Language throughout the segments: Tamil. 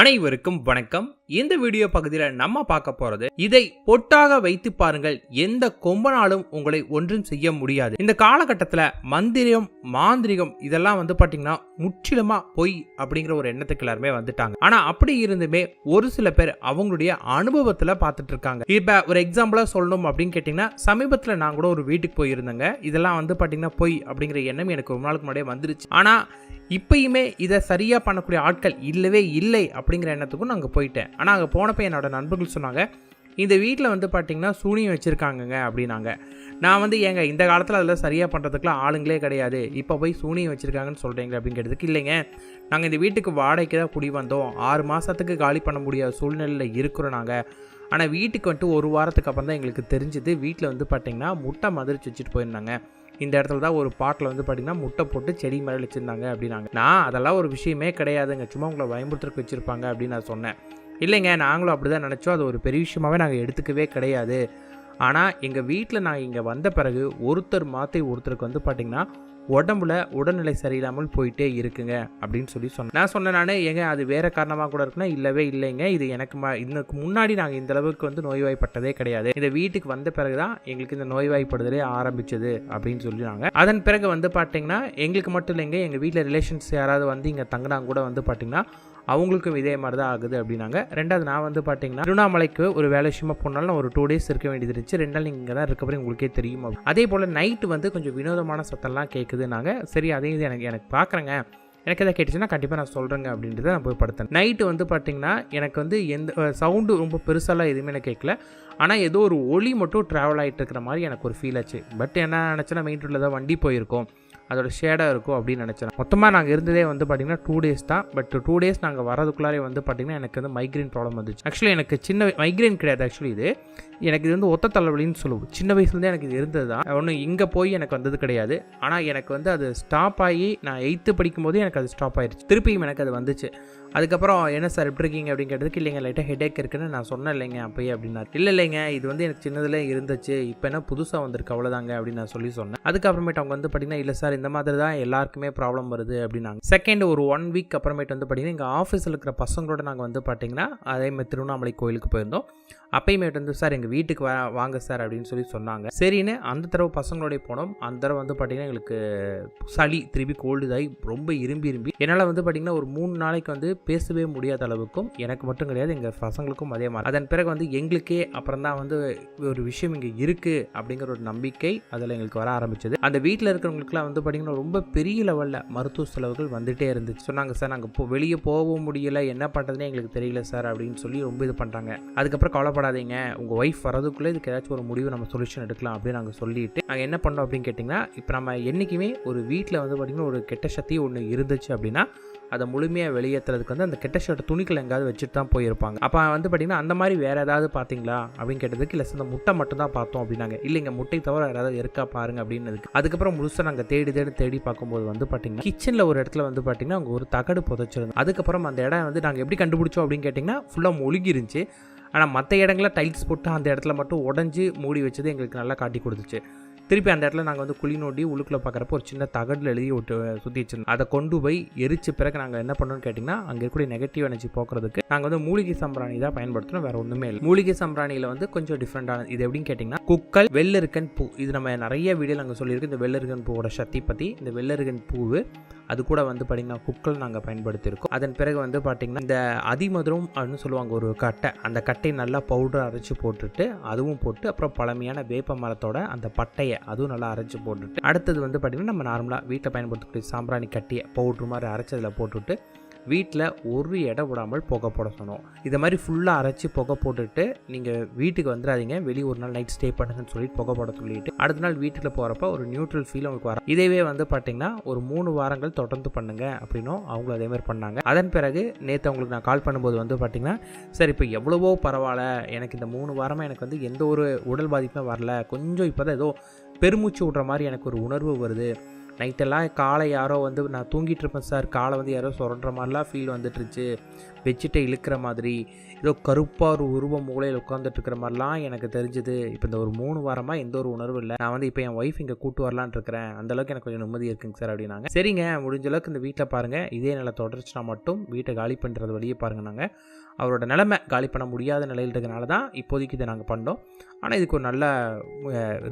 அனைவருக்கும் வணக்கம். இந்த வீடியோ பகுதியில் நம்ம பார்க்க போறது இதை பொட்டாக வைத்து பாருங்கள். எந்த கொம்பனாலும் உங்களை ஒன்றும் செய்ய முடியாது. இந்த காலகட்டத்தில் மந்திரம் மாந்திரிகம் இதெல்லாம் வந்து பார்த்தீங்கன்னா முற்றிலுமா பொய் அப்படிங்கிற ஒரு எண்ணத்துக்கு எல்லாருமே வந்துட்டாங்க. ஆனா அப்படி இருந்துமே ஒரு சில பேர் அவங்களுடைய அனுபவத்தில் பார்த்துட்டு இருக்காங்க. இப்போ ஒரு எக்ஸாம்பிளாக சொல்லணும் அப்படின்னு கேட்டீங்கன்னா சமீபத்தில் நான் கூட ஒரு வீட்டுக்கு போயிருந்தேங்க. இதெல்லாம் வந்து பார்த்தீங்கன்னா பொய் அப்படிங்கிற எண்ணம் எனக்கு ஒரு நாளுக்கு முன்னாடியே வந்துருச்சு. ஆனால் இப்பயுமே இதை சரியாக பண்ணக்கூடிய ஆட்கள் இல்லவே இல்லை அப்படிங்கிற எண்ணத்துக்கும் நான் அங்கே போயிட்டேன். ஆனால் அங்கே போனப்போ என்னோட நண்பர்கள் சொன்னாங்க இந்த வீட்டில் வந்து பார்த்தீங்கன்னா சூனியம் வச்சுருக்காங்கங்க அப்படின்னாங்க. நான் வந்து ஏங்க இந்த காலத்தில் அதில் சரியாக பண்ணுறதுக்குலாம் ஆளுங்களே கிடையாது. இப்போ போய் சூனியம் வச்சுருக்காங்கன்னு சொல்கிறீங்க அப்படின்னு கேட்டதுக்கு இல்லைங்க. நாங்கள் இந்த வீட்டுக்கு வாடகைக்கு தான் குடி வந்தோம். ஆறு மாதத்துக்கு காலி பண்ண முடியாத சூழ்நிலையில் இருக்கிறோம் நாங்கள் ஆனால் வீட்டுக்கு வந்துட்டு ஒரு வாரத்துக்கு அப்புறம் தான் எங்களுக்கு தெரிஞ்சது. வீட்டில் வந்து பார்த்திங்கன்னா முட்டை மதிரிச்சு வச்சுட்டு போயிருந்தாங்க. இந்த இடத்துல தான் ஒரு பாட்டில் வந்து பார்த்தீங்கன்னா முட்டை போட்டு செடி மாதிரி வச்சுருந்தாங்க அப்படின்னாங்க. நான் அதெல்லாம் ஒரு விஷயமே கிடையாதுங்க. சும்மா உங்களை பயமுறுத்துறதுக்கு வச்சுருப்பாங்க அப்படின்னு நான் சொன்னேன். இல்லைங்க நாங்களும் அப்படி தான் நினச்சோம். அது ஒரு பெரிய விஷயமாவே நாங்கள் எடுத்துக்கவே கிடையாது. ஆனால் எங்கள் வீட்டில் நாங்கள் இங்கே வந்த பிறகு ஒருத்தர் மாற்றி ஒருத்தருக்கு வந்து பார்த்திங்கன்னா உடம்புல உடல்நிலை சரியில்லாமல் போயிட்டே இருக்குங்க அப்படின்னு சொல்லி சொன்னேன் நான் சொன்னேன் நான் ஏங்க அது வேறு காரணமாக கூட இருக்குன்னா இல்லவே இல்லைங்க. இது எனக்கு ம இதுக்கு முன்னாடி நாங்கள் இந்த அளவுக்கு வந்து நோய்வாய்ப்பட்டதே கிடையாது. இந்த வீட்டுக்கு வந்த பிறகு தான் எங்களுக்கு இந்த நோய்வாய்ப்படுதலே ஆரம்பிச்சது அப்படின்னு சொல்லினாங்க. அதன் பிறகு வந்து பார்த்தீங்கன்னா எங்களுக்கு மட்டும் இல்லைங்க எங்கள் வீட்டில் ரிலேஷன்ஸ் யாராவது வந்து இங்கே தங்கினா கூட வந்து பார்த்தீங்கன்னா அவங்களுக்கும் இதே மாதிரி தான் ஆகுது அப்படின்னாங்க. ரெண்டாவது நான் வந்து பார்த்தீங்கன்னா திருவண்ணாமலைக்கு ஒரு வேலை விஷயமா போனாலும் நான் ஒரு டூ டேஸ் இருக்க வேண்டியது இருந்துச்சு. ரெண்டு நாள் இங்கே தான் இருக்க உங்களுக்கே தெரியும். அதே போல் நைட்டு வந்து கொஞ்சம் வினோதமான சத்தம்லாம் கேட்குதுனாங்க சரி அதையும் இது எனக்கு எனக்கு பார்க்குறேங்க எனக்கு எதாவது கேட்டுச்சுன்னா கண்டிப்பாக நான் சொல்கிறேங்க அப்படின்றத நான் போய் படுத்தேன் நைட்டு வந்து பார்த்தீங்கன்னா எனக்கு வந்து எந்த சவுண்டு ரொம்ப பெருசாலாம் எதுவுமே எனக்கு கேட்கல ஆனால் ஏதோ ஒரு ஒளி மட்டும் ட்ராவல் ஆகிட்டு இருக்கிற மாதிரி எனக்கு ஒரு ஃபீல் ஆச்சு. பட் என்ன நினச்சேன்னா மெயின் ரோட்டில் தான் வண்டி போயிருக்கோம். அதோட ஷேடாக இருக்கும் அப்படின்னு நினச்சேன். மொத்தமாக நாங்கள் இருந்ததே வந்து பார்த்திங்கன்னா டூ டேஸ் தான். பட் டூ டேஸ் நாங்கள் வரதுக்குள்ளாரே வந்து பார்த்திங்கன்னா எனக்கு வந்து மைக்ரைன் ப்ராப்ளம் வந்துச்சு. ஆக்சுவலி எனக்கு சின்ன மைக்ரைன் கிடையாது ஆக்சுவலி இது. எனக்கு இது வந்து ஒத்த தலைவலின்னு சொல்லுவோம். சின்ன வயசுலேருந்தே எனக்கு இது இருந்தது தான் ஒன்றும் இங்கே போய் எனக்கு வந்தது கிடையாது. ஆனால் எனக்கு வந்து அது ஸ்டாப் ஆகி நான் எயித்து படிக்கும்போது எனக்கு அது ஸ்டாப் ஆயிடுச்சு திருப்பியும் எனக்கு அது வந்துச்சு. அதுக்கப்புறம் என்ன சார் எப்படி இருக்கீங்க அப்படின்னு கேட்டதுக்கு இல்லைங்க லைட்டாக ஹெடேக் இருக்குன்னு நான் சொன்னேன் இல்லைங்க அப்பயே அப்படின்னா இல்லை இல்லைங்க இது வந்து எனக்கு சின்னதில் இருந்துச்சு. இப்போ என்ன புதுசாக வந்திருக்கு அவ்வளோதாங்க அப்படின்னு நான் சொல்லி சொன்னேன். அதுக்கப்புறமேட்டு அவங்க வந்து பார்த்தீங்கன்னா இல்லை சார் இந்த மாதிரி தான் எல்லாருக்குமே ப்ராப்ளம் வருது அப்படின்னாங்க. செகண்ட் ஒரு ஒன் வீக் அப்புறமேட்டு வந்து பார்த்தீங்கன்னா எங்கள் ஆஃபீஸில் இருக்கிற பசங்களோட நாங்கள் வந்து பார்த்தீங்கன்னா அதே மாதிரி திருவண்ணாமலை கோயிலுக்கு போயிருந்தோம். அப்பயுமேட்டு வந்து சார் எங்கள் வீட்டுக்கு வா வாங்க சார் அப்படின்னு சொல்லி சொன்னாங்க. சரின்னு அந்த தடவை பசங்களோடைய போனோம். அந்த தடவை வந்து பார்த்தீங்கன்னா எங்களுக்கு சளி திருப்பி கோல்டு இதாகி ரொம்ப இரும்பி இரும்பி. என்னால் வந்து பார்த்தீங்கன்னா ஒரு மூணு நாளைக்கு வந்து பேசவே முடியாத அளவுக்கும் எனக்கு மட்டும் கிடையாது எங்கள் பசங்களுக்கும் அதே மாதிரி. அதன் பிறகு வந்து எங்களுக்கே அப்புறம் தான் வந்து ஒரு விஷயம் இங்கே இருக்குது அப்படிங்கிற ஒரு நம்பிக்கை அதில் எங்களுக்கு வர ஆரம்பிச்சது. அந்த வீட்டில் இருக்கிறவங்களுக்குலாம் வந்து பார்த்தீங்கன்னா ரொம்ப பெரிய லெவலில் மருத்துவ செலவுகள் வந்துகிட்டே இருந்துச்சு. சொன்னாங்க சார் நாங்கள் வெளியே போக முடியல. என்ன பண்ணுறதுனே எங்களுக்கு தெரியல சார் அப்படின்னு சொல்லி ரொம்ப இது பண்ணுறாங்க அதுக்கப்புறம் கவலைப்படாதீங்க. உங்கள் ஒய்ஃப் வரதுக்குள்ளே இதுக்கு ஏதாச்சும் ஒரு முடிவு நம்ம சொல்யூஷன் எடுக்கலாம் அப்படின்னு நாங்கள் சொல்லிட்டு நாங்கள் என்ன பண்ணோம் அப்படின்னு கேட்டிங்கன்னா இப்போ நம்ம என்றைக்குமே ஒரு வீட்டில் வந்து பார்த்திங்கன்னா ஒரு கெட்ட சக்தி ஒன்று இருந்துச்சு அப்படின்னா அதை முழுமையாக வெளியேற்றுறதுக்கு வந்து அந்த கெட்ட ஷர்ட் துணிக்கில் எங்கேயாவது வச்சுட்டு தான் போயிருப்பாங்க. அப்போ வந்து பார்த்திங்கன்னா அந்த மாதிரி வேறு ஏதாவது பார்த்தீங்களா அப்படின்னு கேட்டதுக்கு இல்லை அந்த முட்டை மட்டும் தான் பார்த்தோம் அப்படின்னாங்க. இல்லைங்க முட்டை தவிர வேறு ஏதாவது இருக்கா பாருங்க அப்படின்னு அதுக்கப்புறம் முழுசாக நாங்கள் தேடி தேடி தேடி பார்க்கும்போது வந்து பார்த்தீங்கன்னா கிச்சனில் ஒரு இடத்துல வந்து பார்த்தீங்கன்னா அங்கே ஒரு தகடு புதைச்சிருந்தோம். அதுக்கப்புறம் அந்த இடம் வந்து நாங்கள் எப்படி கண்டுபிடிச்சோம் அப்படின்னு கேட்டிங்கன்னா ஃபுல்லாக மொழுகி இருந்துச்சு ஆனால் மற்ற இடங்களில் டைல்ஸ் போட்டு அந்த இடத்துல மட்டும் உடஞ்சி மூடி வச்சது எங்களுக்கு நல்லா காட்டி கொடுத்துச்சு. திருப்பி அந்த இடத்துல நாங்கள் வந்து குழி நோண்டி உள்ளுக்குள்ளே பார்க்குறப்போ ஒரு சின்ன தகடில் எழுதி விட்டு சுற்றி வச்சிருந்தோம். அதை கொண்டு போய் எரிச்ச பிறகு நாங்கள் என்ன பண்ணோம்னு கேட்டிங்கன்னா அங்கே இருக்கக்கூடிய நெகட்டிவ் எனர்ஜி போக்குறதுக்கு நாங்கள் வந்து மூலிகை சம்பிராணி தான் பயன்படுத்தணும் வேறு ஒன்றுமே இல்லை. மூலிகை சம்பிராணியில் வந்து கொஞ்சம் டிஃப்ரெண்டான இது எப்படின்னு கேட்டிங்கன்னா குக்கல் வெள்ளருக்கன் பூ. இது நம்ம நிறைய வீடியோ நாங்கள் சொல்லியிருக்கோம் இந்த வெள்ளருக்கன் பூவோட சக்தி பற்றி இந்த வெள்ளருக்கன் பூவு அது கூட வந்து பார்த்திங்கன்னா குக்கல் நாங்கள் பயன்படுத்தியிருக்கோம். அதன் பிறகு வந்து பார்த்திங்கன்னா இந்த அதிமதுரம் அப்படின்னு சொல்லுவாங்க ஒரு கட்டை. அந்த கட்டையை நல்லா பவுடர் அரைச்சி போட்டுட்டு அதுவும் போட்டு அப்புறம் பழமையான வேப்ப மரத்தோட அந்த பட்டையை அதுவும் நல்லா அரைச்சி போட்டுட்டு அடுத்தது வந்து பார்த்திங்கன்னா நம்ம நார்மலாக வீட்டில் பயன்படுத்தக்கூடிய சாம்பிராணி கட்டியை பவுட்ரு மாதிரி அரைச்சதில் போட்டுவிட்டு போட்டுட்டு வீட்டில் ஒரு இடம் விடாமல் புகை போட சொன்னோம். இதை மாதிரி ஃபுல்லாக அரைச்சி புகை போட்டுட்டு நீங்கள் வீட்டுக்கு வந்துடாதீங்க வெளியே ஒரு நாள் நைட் ஸ்டே பண்ணுங்கன்னு சொல்லிட்டு புகை போட சொல்லிட்டு அடுத்த நாள் வீட்டில் போகிறப்ப ஒரு நியூட்ரல் ஃபீல் உங்களுக்கு வரும். இதேவே வந்து பார்த்தீங்கன்னா ஒரு மூணு வாரங்கள் தொடர்ந்து பண்ணுங்க அப்படின்னும் அவங்களும் அதே மாதிரி பண்ணாங்க. அதன் பிறகு நேற்று அவங்களுக்கு நான் கால் பண்ணும்போது வந்து பார்த்தீங்கன்னா சரி இப்போ எவ்வளவோ பரவாயில்ல. எனக்கு இந்த மூணு வாரமாக எனக்கு வந்து எந்த ஒரு உடல் பாதிப்புமே வரல. கொஞ்சம் இப்போ தான் ஏதோ பெருமூச்சு விட்ற மாதிரி எனக்கு ஒரு உணர்வு வருது. நைட்டெல்லாம் காலை யாரோ வந்து நான் தூங்கிட்டு இருப்பேன் சார். காலை வந்து யாரோ சுரண்டுற மாதிரிலாம் ஃபீல் வந்துட்டுருச்சு. வச்சுட்டு இழுக்கிற மாதிரி ஏதோ கருப்பாக ஒரு உருவம் மூலையில் உட்காந்துட்டு இருக்கிற மாதிரிலாம் எனக்கு தெரிஞ்சுது. இப்போ இந்த ஒரு மூணு வாரமாக எந்த ஒரு உணர்வும் இல்லை. நான் வந்து இப்போ என் ஒய்ஃப் இங்கே கூட்டு வரலான் இருக்கிறேன். அந்தளவுக்கு எனக்கு கொஞ்சம் நிம்மதி இருக்குங்க சார் அப்படின்னாங்க. சரிங்க முடிஞ்ச அளவுக்கு இந்த வீட்டில் பாருங்கள் இதே நிலை தொடர்ச்சினா மட்டும் வீட்டை காலி பண்ணுறது வழியே பாருங்க நாங்கள் அவரோட நிலைமை காலி பண்ண முடியாத நிலையில் இருக்கனால தான் இப்போதைக்கு இதை நாங்கள் பண்ணோம். ஆனால் இதுக்கு ஒரு நல்ல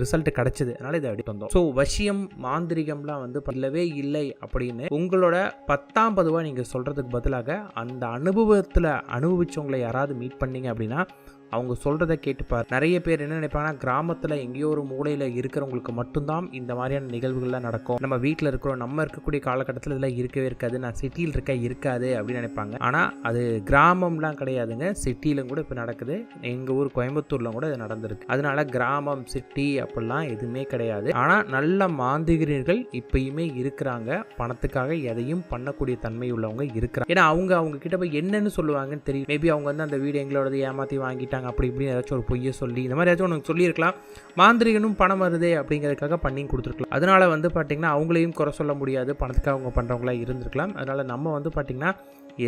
ரிசல்ட் கிடச்சிது. அதனால் இதை எடுத்து வந்தோம். ஸோ வசியம் மாந்திரிகம்லாம் வந்து இல்லவே இல்லை அப்படின்னு உங்களோட பத்தாம் பதுவாக நீங்கள் சொல்கிறதுக்கு பதிலாக அந்த அனுபவத்தில் அனுபவிச்சவங்களை யாராவது மீட் பண்ணீங்க அப்படின்னா அவங்க சொல்கிறத கேட்டுப்பார் நிறைய பேர் என்ன நினைப்பாங்கன்னா கிராமத்தில் எங்கேயோ ஒரு மூலையில் இருக்கிறவங்களுக்கு மட்டும்தான் இந்த மாதிரியான நிகழ்வுகள்லாம் நடக்கும். நம்ம வீட்டில் இருக்கிறோம் நம்ம இருக்கக்கூடிய காலகட்டத்தில் இதெல்லாம் இருக்கவே இருக்காது. நான் சிட்டியில் இருக்க இருக்காது அப்படின்னு நினைப்பாங்க. ஆனால் அது கிராமம்லாம் கிடையாதுங்க. சிட்டியிலும் கூட இப்போ நடக்குது. எங்கள் ஊர் கோயம்புத்தூரில் கூட இது நடந்திருக்கு. அதனால கிராமம் சிட்டி அப்படிலாம் எதுவுமே கிடையாது. ஆனால் நல்ல மாந்திகிரியர்கள் இப்பயுமே இருக்கிறாங்க. பணத்துக்காக எதையும் பண்ணக்கூடிய தன்மை உள்ளவங்க இருக்கிறாங்க. ஏன்னா அவங்க அவங்க கிட்ட போய் என்னன்னு சொல்லுவாங்கன்னு தெரியும். மேபி அவங்க வந்து அந்த வீடு எங்களோடது ஏமாற்றி வாங்கிட்டாங்க. அப்படி இப்படி ஏதாச்சும் ஒரு பொய்யை சொல்லி இந்த மாதிரி ஏதாச்சும் ஒன்று சொல்லியிருக்கலாம். மாந்திரிகனும் பணம் வருதே அப்படிங்கிறதுக்காக பண்ணி கொடுத்துருக்கலாம். அதனால் வந்து பார்த்திங்கன்னா அவங்களையும் குறை சொல்ல முடியாது. பணத்துக்காக அவங்க பண்ணுறவங்களா இருந்திருக்கலாம். அதனால் நம்ம வந்து பார்த்திங்கன்னா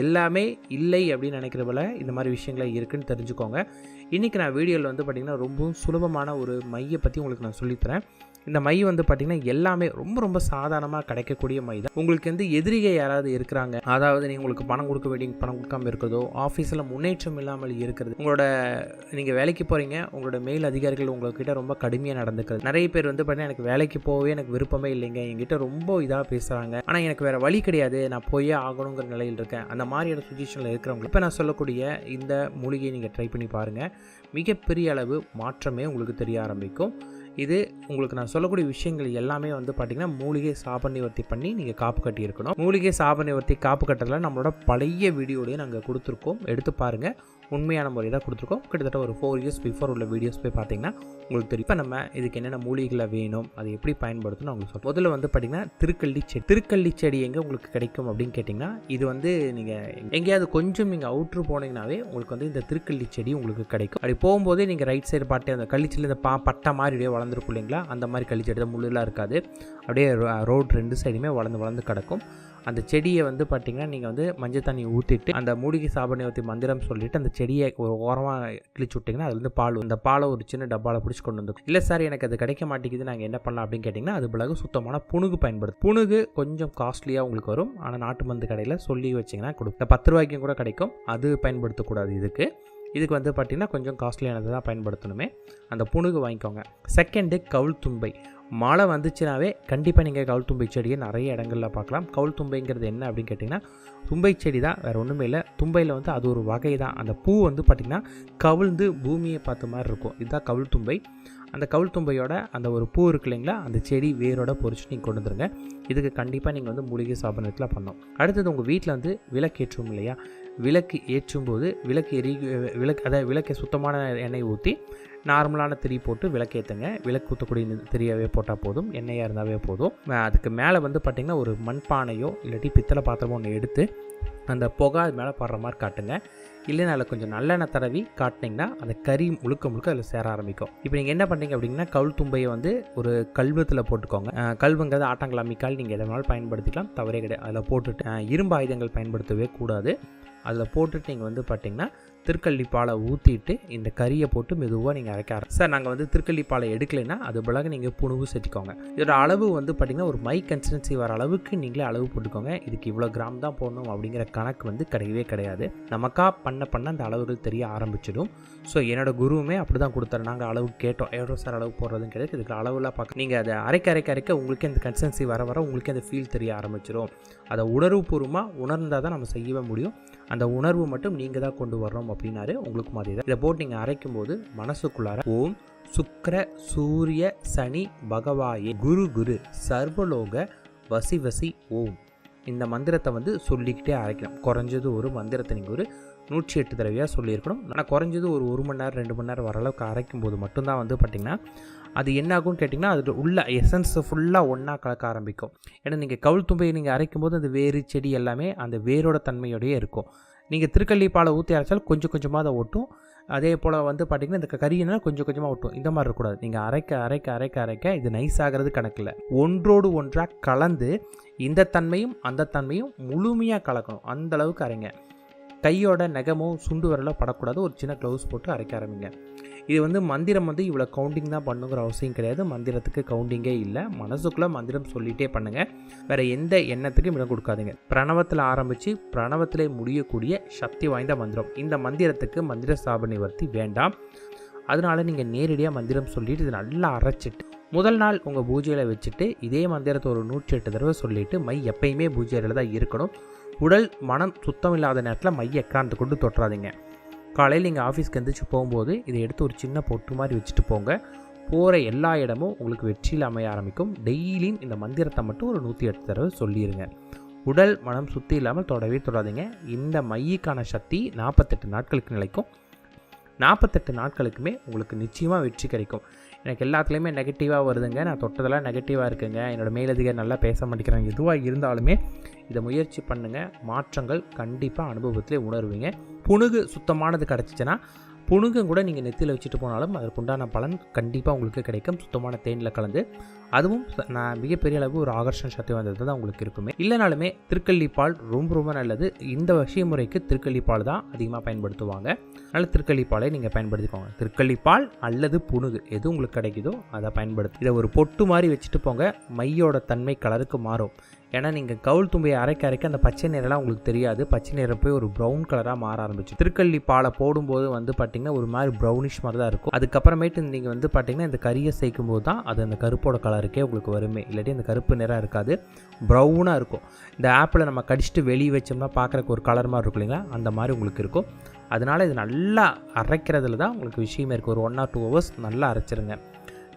எல்லாமே இல்லை அப்படின்னு நினைக்கிறவள இந்த மாதிரி விஷயங்கள இருக்குதுன்னு தெரிஞ்சுக்கோங்க. இன்றைக்கி நான் வீடியோவில் வந்து பார்த்திங்கன்னா ரொம்பவும் சுலபமான ஒரு மையை பற்றி உங்களுக்கு நான் சொல்லித்தரேன் இந்த மை வந்து பார்த்திங்கன்னா எல்லாமே ரொம்ப ரொம்ப சாதாரணமாக கிடைக்கக்கூடிய மை தான். உங்களுக்கு வந்து எதிரிகை யாராவது இருக்கிறாங்க அதாவது நீங்கள் உங்களுக்கு பணம் கொடுக்க வேண்டிய பணம் கொடுக்காம இருக்கிறதோ ஆஃபீஸில் முன்னேற்றம் இல்லாமல் இருக்கிறது உங்களோட நீங்கள் வேலைக்கு போகிறீங்க உங்களோட மேல் அதிகாரிகள் உங்கள்கிட்ட ரொம்ப கடுமையாக நடந்துக்கிறது. நிறைய பேர் வந்து பார்த்தீங்கன்னா எனக்கு வேலைக்கு போகவே எனக்கு விருப்பமே இல்லைங்க. என்கிட்ட ரொம்ப இதாக பேசுகிறாங்க ஆனால் எனக்கு வேறு வழி கிடையாது. நான் போயே ஆகணுங்கிற நிலையில் இருக்கேன். அந்த மாதிரியான சுச்சுவேஷனில் இருக்கிறவங்க இப்போ நான் சொல்லக்கூடிய இந்த மூலிகையை நீங்கள் ட்ரை பண்ணி பாருங்கள் மிகப்பெரிய அளவு மாற்றமே உங்களுக்கு தெரிய ஆரம்பிக்கும். இது உங்களுக்கு நான் சொல்லக்கூடிய விஷயங்கள் எல்லாமே வந்து பார்த்திங்கன்னா மூலிகை சாபநிவர்த்தி பண்ணி நீங்கள் காப்பு கட்டி இருக்கணும் மூலிகை சாபநிவர்த்தி காப்பு கட்டுறதுல நம்மளோட பழைய வீடியோடையே நாங்கள் கொடுத்துருக்கோம். எடுத்து பாருங்கள் உண்மையான முறை தான் கொடுத்துருக்கோம். கிட்டத்தட்ட ஒரு ஃபோர் இயர்ஸ் பிஃபோர் உள்ள வீடியோஸ் போய் பார்த்தீங்கன்னா உங்களுக்கு தெரியும். இப்போ நம்ம இதுக்கு என்னென்ன மூலிகளை வேணும் அது எப்படி பயன்படுத்தணும் உங்களுக்கு சொல்லுவோம் முதல்ல வந்து பார்த்தீங்கன்னா திருக்கள்ளி செடி. திருக்கள்ளி செடி எங்கே உங்களுக்கு கிடைக்கும் அப்படின்னு கேட்டிங்கன்னா இது வந்து நீங்கள் எங்கேயாவது கொஞ்சம் நீங்கள் அவுட்ரு போனீங்கனாவே உங்களுக்கு வந்து இந்த திருக்கள்ளி செடி உங்களுக்கு கிடைக்கும். அப்படி போகும்போதே நீங்கள் ரைட் சைடு பாட்டு அந்த கள்ளிச்செடி இந்த பா பட்டை மாதிரி அப்படியே வளர்ந்துருக்கும் இல்லைங்களா? அந்த மாதிரி கள்ளிச்செடி தான் முள்ளெலாம் இருக்காது. அப்படியே ரோட் ரெண்டு சைடுமே வளர்ந்து வளர்ந்து கிடக்கும். அந்த செடியை வந்து பார்த்திங்கன்னா நீங்கள் வந்து மஞ்சள் தண்ணி ஊற்றிட்டு அந்த மூலிகை ஊற்றி மந்திரம் சொல்லிட்டு அந்த செடியை ஒரு ஓரமாக கிழிச்சு விட்டிங்கன்னா அதுலேருந்து வந்து பால் அந்த பாலை ஒரு சின்ன டப்பாவில் பிடிச்சி கொண்டு வந்து இல்லை சார் எனக்கு அது கிடைக்க மாட்டேங்குது. நாங்கள் என்ன பண்ணலாம் அப்படின்னு கேட்டிங்கன்னா அது பிறகு சுத்தமான புணுகு பயன்படுத்தும். புணுகு கொஞ்சம் காஸ்ட்லியாக உங்களுக்கு வரும். ஆனால் நாட்டு மருந்து கடையில் சொல்லி வச்சிங்கன்னா கொடுக்கும். பத்து ரூபாய்க்கும் கூட கிடைக்கும். அது பயன்படுத்தக்கூடாது இதுக்கு. இதுக்கு வந்து பார்த்திங்கன்னா கொஞ்சம் காஸ்ட்லியானது தான் பயன்படுத்தணுமே. அந்த புணுகு வாங்கிக்கோங்க. செகண்டு கவுள் தும்பை. மழை வந்துச்சுனாவே கண்டிப்பாக நீங்கள் கவுள் தும்பை செடியை நிறைய இடங்களில் பார்க்கலாம். கவுள் தும்பைங்கிறது என்ன அப்படின்னு கேட்டிங்கன்னா தும்பை செடி தான் வேறு ஒன்றுமே இல்லை. தும்பையில் வந்து அது ஒரு வகை தான். அந்த பூ வந்து பார்த்திங்கன்னா கவிழ்ந்து பூமியை பார்த்த மாதிரி இருக்கும். இதுதான் கவுள் தும்பை. அந்த கவுள் தும்பையோட அந்த ஒரு பூ இருக்கு இல்லைங்களா அந்த செடி வேரோட பொறிச்சு நீங்கள் கொண்டு வந்துருங்க. இதுக்கு கண்டிப்பாக நீங்கள் வந்து மூலிகை சாபனத்தில் பண்ணோம் அடுத்தது உங்கள் வீட்டில் வந்து விளக்கேற்றும் இல்லையா? விளக்கு ஏற்றும்போது விளக்கு எரி விளக்கு அதாவது விளக்கை சுத்தமான எண்ணெய் ஊற்றி நார்மலான திரி போட்டு விளக்கேற்றுங்க விளக்கு ஊற்றக்கூடிய திரியாகவே போட்டால் போதும். எண்ணெயாக இருந்தாவே போதும். அதுக்கு மேலே வந்து பார்த்திங்கன்னா ஒரு மண்பானையோ இல்லாட்டி பித்தளை பாத்திரமோ ஒன்று எடுத்து அந்த புகை அது மேலே படுற மாதிரி காட்டுங்க. இல்லைன்னா அதில் கொஞ்சம் நல்லெண்ணெய் தடவி காட்டினீங்கன்னா அந்த கறி முழுக்க முழுக்க அதில் சேர ஆரம்பிக்கும். இப்போ நீங்கள் என்ன பண்ணுறீங்க அப்படின்னா கவுள் தும்பையை வந்து ஒரு கல்வத்தில் போட்டுக்கோங்க. கல்வுங்கிறது ஆட்டாங்கலாமிக்கால் நீங்கள் எதை வேணாலும் பயன்படுத்திக்கலாம். தவறே கிடையாது. அதில் போட்டுட்டு இரும்பு ஆயுதங்கள் பயன்படுத்தவே கூடாது. அதில் போட்டுட்டு நீங்கள் வந்து பார்த்தீங்கன்னா திருக்கல்லி பாலை ஊற்றிட்டு இந்த கறியை போட்டு மெதுவாக நீங்கள் அரைக்க ஆரம்பி சார் நாங்கள் வந்து திருக்கல்லி பாலை எடுக்கலைன்னா அது பிறகு நீங்கள் புணுவு சேர்த்துக்கோங்க இதோட அளவு வந்து பார்த்திங்கன்னா ஒரு மை கன்சிஸ்டன்சி வர அளவுக்கு நீங்களே அளவு போட்டுக்கோங்க. இதுக்கு இவ்வளோ கிராம் தான் போடணும் அப்படிங்கிற கணக்கு வந்து கிடையவே கிடையாது. நமக்கா பண்ண பண்ண அந்த அளவுகள் தெரிய ஆரம்பிச்சிடும். ஸோ என்னோடய குருவுமே அப்படி தான் கொடுத்தாரு. நாங்கள் அளவு கேட்டோம். எவ்வளோ சார் அளவு போடுறதுன்னு கிடையாது இதுக்கு அளவுலாம் பார்க்க நீங்கள் அதை அரைக்க அரைக்க அரைக்க உங்களுக்கு அந்த கன்சிஸ்டன்சி வர வர உங்களுக்கு அந்த ஃபீல் தெரிய ஆரம்பிச்சிடும் அதை உணர்வுபூர்வமாக உணர்ந்தால் தான் நம்ம செய்யவே முடியும். அந்த உணர்வு மட்டும் நீங்கள் தான் கொண்டு வரணும் அப்படின்னாரு உங்களுக்கு மாதிரி தான். இதை போட்டு நீங்கள் அரைக்கும் போது மனசுக்குள்ளார ஓம் சுக்கர சூரிய சனி பகவாயே குரு குரு சர்வலோக வசி வசி ஓம். இந்த மந்திரத்தை வந்து சொல்லிக்கிட்டே அரைக்கணும். குறைஞ்சது ஒரு மந்திரத்தை நீங்கள் ஒரு நூற்றி எட்டு தடவையாக சொல்லியிருக்கணும். ஆனால் குறைஞ்சது ஒரு ஒரு மணி நேரம் ரெண்டு மணி நேரம் வர அளவுக்கு அரைக்கும் போது மட்டும்தான் வந்து பார்த்திங்கன்னா அது என்ன ஆகும்னு கேட்டிங்கன்னா அது உள்ள எசன்ஸ் ஃபுல்லாக ஒன்றா கலக்க ஆரம்பிக்கும். ஏன்னா நீங்கள் கவுள் தும்பையை நீங்கள் அரைக்கும் போது அந்த வேறு செடி எல்லாமே அந்த வேரோட தன்மையோடயே இருக்கும். நீங்கள் திருக்கல்லி பாலை ஊற்றி அரைச்சால் கொஞ்சம் கொஞ்சமாக அதை ஒட்டும். அதே போல் வந்து பார்த்திங்கன்னா இந்த கறியினா கொஞ்சம் கொஞ்சமாக ஒட்டும். இந்த மாதிரி இருக்கக்கூடாது. நீங்கள் அரைக்க அரைக்க அரைக்க அரைக்க இது நைஸ் ஆகிறது கணக்கில் ஒன்றோடு ஒன்றாக கலந்து இந்த தன்மையும் அந்த தன்மையும் முழுமையாக கலக்கணும். அந்த அளவுக்கு அரைங்க. கையோட நகமும் சுண்டு வரலாம் படக்கூடாது. ஒரு சின்ன க்ளவுஸ் போட்டு அரைக்க ஆரம்பிங்க. இது வந்து மந்திரம் வந்து இவ்வளோ கவுண்டிங் தான் பண்ணுங்கிற அவசியம் கிடையாது. மந்திரத்துக்கு கவுண்டிங்கே இல்லை. மனசுக்குள்ளே மந்திரம் சொல்லிகிட்டே பண்ணுங்கள் வேறு எந்த எண்ணத்துக்கும் இடம் கொடுக்காதுங்க. பிரணவத்தில் ஆரம்பித்து பிரணவத்திலே முடியக்கூடிய சக்தி வாய்ந்த மந்திரம். இந்த மந்திரத்துக்கு மந்திர ஸ்தாபனை வர்த்தி வேண்டாம். அதனால நீங்கள் நேரடியாக மந்திரம் சொல்லிட்டு இதை நல்லா அரைச்சிட்டு முதல் நாள் உங்கள் பூஜையில் வச்சுட்டு இதே மந்திரத்தை ஒரு நூற்றி எட்டு தடவை சொல்லிவிட்டு மை எப்பயுமே பூஜையில் தான் இருக்கணும். உடல் மனம் சுத்தம் இல்லாத நேரத்தில் மைய எக்காந்து கொண்டு தொட்டுறாதீங்க. காலையில் நீங்கள் ஆஃபீஸ்க்கு எந்திரிச்சு போகும்போது இதை எடுத்து ஒரு சின்ன பொட்டு மாதிரி வச்சுட்டு போங்க. போகிற எல்லா இடமும் உங்களுக்கு வெற்றியில் அமைய ஆரம்பிக்கும். டெய்லியும் இந்த மந்திரத்தை மட்டும் ஒரு நூற்றி எட்டு தடவை சொல்லிடுங்க உடல் மனம் சுத்தி இல்லாமல் தொடவே தொடாதீங்க. இந்த மையக்கான சக்தி நாற்பத்தெட்டு நாட்களுக்கு நிலைக்கும். நாற்பத்தெட்டு நாட்களுக்குமே உங்களுக்கு நிச்சயமாக வெற்றி கிடைக்கும். எனக்கு எல்லாத்துலேயுமே நெகட்டிவாக வருதுங்க. நான் தொட்டதெல்லாம் நெகட்டிவாக இருக்குங்க. என்னோடய மேலதிகாரி நல்லா பேச மாட்டேங்கிறாங்க. எதுவாக இருந்தாலுமே இதை முயற்சி பண்ணுங்கள் மாற்றங்கள் கண்டிப்பாக அனுபவத்திலே உணர்வீங்க. புணுகு சுத்தமானது கிடச்சிச்சின்னா புணுகும் கூட நீங்கள் நெத்தியில் வச்சுட்டு போனாலும் அதற்குண்டான பலன் கண்டிப்பாக உங்களுக்கு கிடைக்கும். சுத்தமான தேனில் கலந்து. அதுவும் நான் மிகப்பெரிய அளவு ஒரு ஆகர்ஷண சக்தி வந்தது தான் உங்களுக்கு இருக்குமே. இல்லைனாலுமே திருக்கள்ளிப்பால் ரொம்ப ரொம்ப நல்லது. இந்த விஷய முறைக்கு திருக்கள்ளிப்பால் தான் அதிகமாக பயன்படுத்துவாங்க. அதனால் திருக்கள்ளிப்பாலை நீங்கள் பயன்படுத்திக்கோங்க. திருக்கள்ளிப்பால் அல்லது புணுகு எது உங்களுக்கு கிடைக்குதோ அதை பயன்படுத்தி. இதை ஒரு பொட்டு மாதிரி வச்சுட்டு போங்க. மையோட தன்மை கலருக்கு மாறும். ஏன்னா நீங்கள் கவுள் தும்பியை அரைக்க அரைக்க அந்த பச்சை நிறம்லாம் உங்களுக்கு தெரியாது. பச்சை நிறம் போய் ஒரு ப்ரௌன் கலராக மாற ஆரம்பிச்சு. திருக்கள்ளி பாலை போடும்போது வந்து பார்த்தீங்கன்னா ஒரு மாதிரி ப்ரௌனிஷ் மாதிரி தான் இருக்கும். அதுக்கப்புறமேட்டு நீங்கள் வந்து பார்த்தீங்கன்னா இந்த கறியை சேர்க்கும் போது தான் அது அந்த கருப்போட கலருக்கே உங்களுக்கு வருமே. இல்லாட்டி அந்த கருப்பு நிறம் இருக்காது. ப்ரௌனாக இருக்கும். இந்த ஆப்பிளை நம்ம கடிச்சிட்டு வெளியே வச்சோம்னா பார்க்குறக்கு ஒரு கலர் மாதிரி இருக்கும் இல்லைங்களா? அந்த மாதிரி உங்களுக்கு இருக்கும். அதனால் இது நல்லா அரைக்கிறதுல தான் உங்களுக்கு விஷயமே இருக்குது ஒரு ஒன் ஆர் டூ ஹவர்ஸ் நல்லா அரைச்சிருங்க.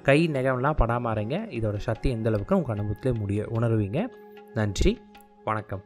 கை நெகம்லாம் படாமல் அரைங்க. இதோட சக்தி எந்த அளவுக்கு உங்கள் அனுபவத்திலே முடிய உணர்வீங்க. நன்றி. வணக்கம்.